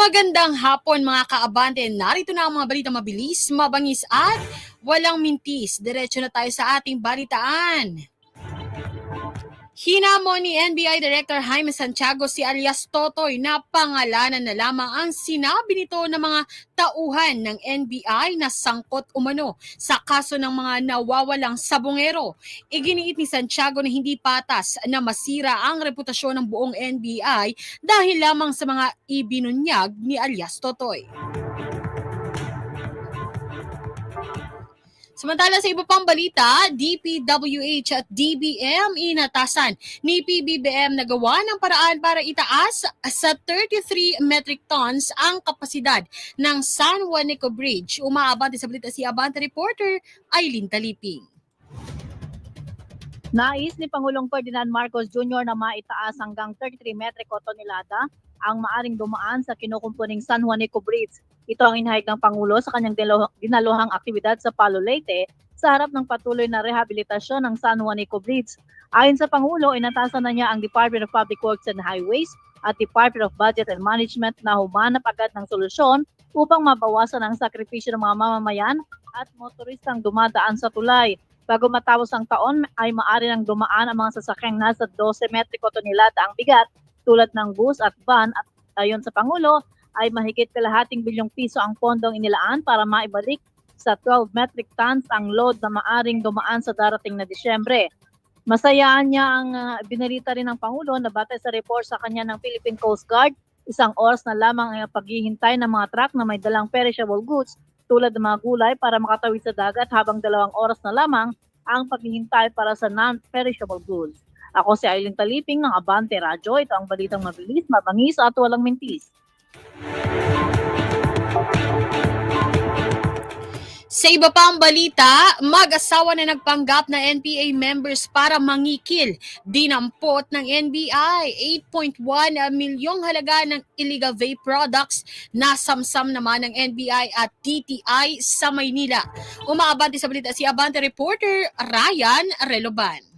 Magandang hapon mga kaabante. Narito na ang mga balita mabilis, mabangis at walang mintis. Diretso na tayo sa ating balitaan. Hinamon ni NBI Director Jaime Santiago si alias Totoy na pangalanan na lamang ang sinabi nito ng mga tauhan ng NBI na sangkot umano sa kaso ng mga nawawalang sabongero. Iginiit ni Santiago na hindi patas na masira ang reputasyon ng buong NBI dahil lamang sa mga ibinunyag ni alias Totoy. Samantala sa iba pang balita, DPWH at DBM inatasan ni PBBM na gawa ng paraan para itaas sa 33 metric tons ang kapasidad ng San Juanico Bridge. Umaabante sa balita si Abante reporter Aileen Taliping. Nais ni Pangulong Ferdinand Marcos Jr. na maitaas hanggang 33 metriko tonelada ang maaring dumaan sa kinukumpuning San Juanico Bridge. Ito ang inahayag ng Pangulo sa kanyang dinaluhang aktibidad sa Palo Leyte sa harap ng patuloy na rehabilitasyon ng San Juanico Bridge. Ayon sa Pangulo, inatasan na niya ang Department of Public Works and Highways at Department of Budget and Management na humanap agad ng solusyon upang mabawasan ang sakripisyo ng mga mamamayan at motoristang dumadaan sa tulay. Bago matapos ang taon ay maaari nang dumaan ang mga sasakyang nasa 12 metriko tonelada ang bigat tulad ng bus at van at ayon sa Pangulo ay mahigit kalahating bilyong piso ang pondong inilaan para maibalik sa 12 metric tons ang load na maaring dumaan sa darating na Disyembre. Masayaan niya ang uh, binalita rin ng Pangulo na batay sa report sa kanya ng Philippine Coast Guard, isang oras na lamang ang paghihintay ng mga truck na may dalang perishable goods tulad ng mga gulay para makatawid sa dagat habang dalawang oras na lamang ang paghihintay para sa non-perishable goods. Ako si Aileen Taliping ng Abante Radyo. Ito ang balitang mabilis, mabangis at walang mintis. Sa iba pang balita, mag-asawa na nagpanggap na NPA members para mangikil. Dinampot ng NBI 8.1 milyong halaga ng illegal vape products na samsam naman ng NBI at TTI sa Maynila. Umaabante sa balita si Abante reporter Ryan Reloban.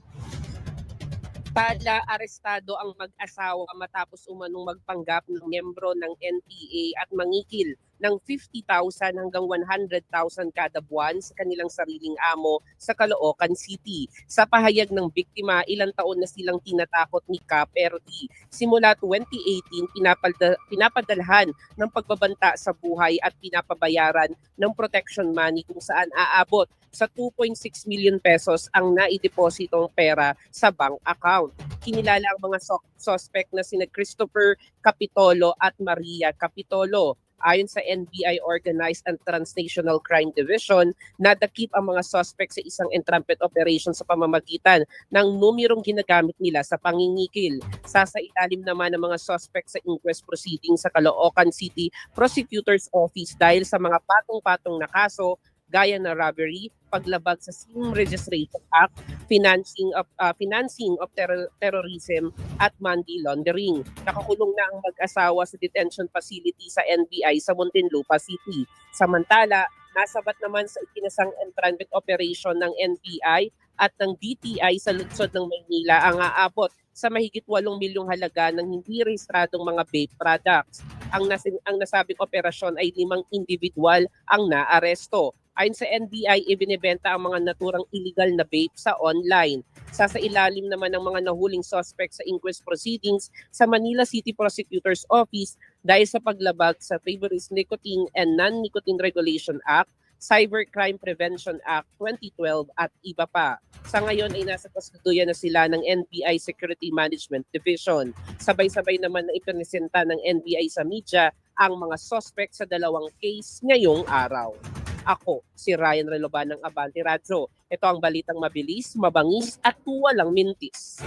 Tala arestado ang mag-asawa matapos umanong magpanggap ng miyembro ng NPA at mangikil ng 50,000 hanggang 100,000 kada buwan sa kanilang sariling amo sa Caloocan City. Sa pahayag ng biktima, ilang taon na silang tinatakot ni Cap RD. Simula 2018, pinapalda, pinapadalhan ng pagbabanta sa buhay at pinapabayaran ng protection money kung saan aabot sa 2.6 million pesos ang naidepositong pera sa bank account. Kinilala ang mga so- suspect na sina Christopher Capitolo at Maria Capitolo. Ayon sa NBI Organized and Transnational Crime Division, nadakip ang mga suspect sa isang entrapment operation sa pamamagitan ng numerong ginagamit nila sa pangingikil. Sasailalim naman ng mga suspect sa inquest proceeding sa Caloocan City Prosecutor's Office dahil sa mga patong-patong na kaso gaya na robbery, paglabag sa SIM Registration Act, financing of uh, financing of terror- terrorism at money laundering. Nakakulong na ang mag-asawa sa detention facility sa NBI sa Muntinlupa City. Samantala, nasabat naman sa ikinasang entrapment operation ng NBI at ng DTI sa lungsod ng Maynila ang aabot sa mahigit 8 milyong halaga ng hindi rehistradong mga vape products. Ang, nas- ang nasabing operasyon ay limang individual ang naaresto. Ayon sa NBI, ibinebenta ang mga naturang illegal na vape sa online. Sa sa ilalim naman ng mga nahuling suspect sa inquest proceedings sa Manila City Prosecutor's Office dahil sa paglabag sa Favorite Nicotine and Non-Nicotine Regulation Act, Cybercrime Prevention Act 2012 at iba pa. Sa ngayon ay nasa kasalukuyan na sila ng NBI Security Management Division. Sabay-sabay naman na ipinesenta ng NBI sa media ang mga suspect sa dalawang case ngayong araw. Ako, si Ryan Reloban ng Abante Radyo. Ito ang balitang mabilis, mabangis at walang mintis.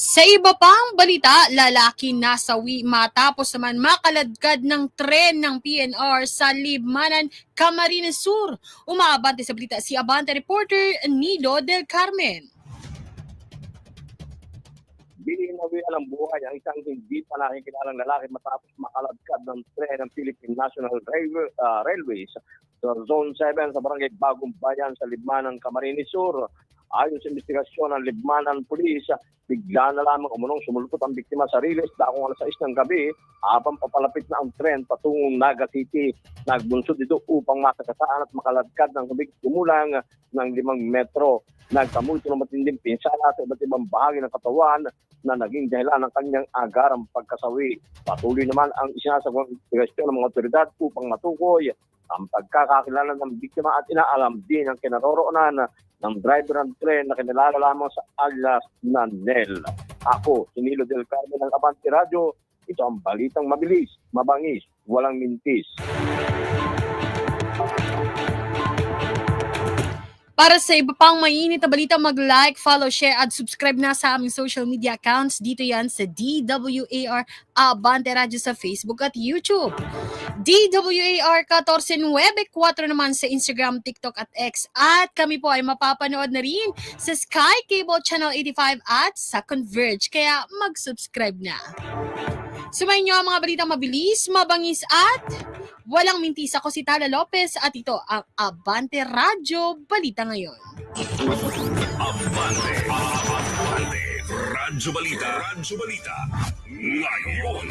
Sa iba pang balita, lalaki nasawi matapos naman makaladkad ng tren ng PNR sa Libmanan, Camarines Sur. Umaabante sa balita si Abante reporter Nido del Carmen. Bininawian ang buhay ang isang hindi pa nakikilalang lalaki matapos makaladkad ng tren ng Philippine National Railway, ah, Railways sa Zone 7 sa Barangay Bagong Bayan sa Libmanan, Camarines Sur. Ayon sa investigasyon ng Libmanan Police, bigla na lamang umunong sumulpot ang biktima sa riles dakong alas 6 ng gabi habang papalapit na ang tren patungong Naga City. Nagbunsod ito upang makakataan at makaladkad ng hubig kumulang ng limang metro. Nagkamulto ng matinding pinsala sa iba't ibang bahagi ng katawan na naging dahilan ng kanyang agarang pagkasawi. Patuloy naman ang isinasagawang investigasyon ng mga otoridad upang matukoy ang pagkakakilala ng biktima at inaalam din ang kinaroroonan ng driver ng tren na kinilala lamang sa alias na Nel. Ako, si Nilo Del Carmen ng Abante Radio. Ito ang balitang mabilis, mabangis, walang mintis. Para sa iba pang mainit na balita, mag-like, follow, share at subscribe na sa aming social media accounts. Dito yan sa DWAR Abante Radio sa Facebook at YouTube. DWAR 1494 naman sa Instagram, TikTok at X. At kami po ay mapapanood na rin sa Sky Cable Channel 85 at sa Converge. Kaya mag-subscribe na. Sumayin nyo ang mga balitang mabilis, mabangis at walang mintis. Ako si Tala Lopez at ito ang Abante Radio Balita Ngayon. Abante. Abante. Radyo Balita. Radyo Balita. Ngayon.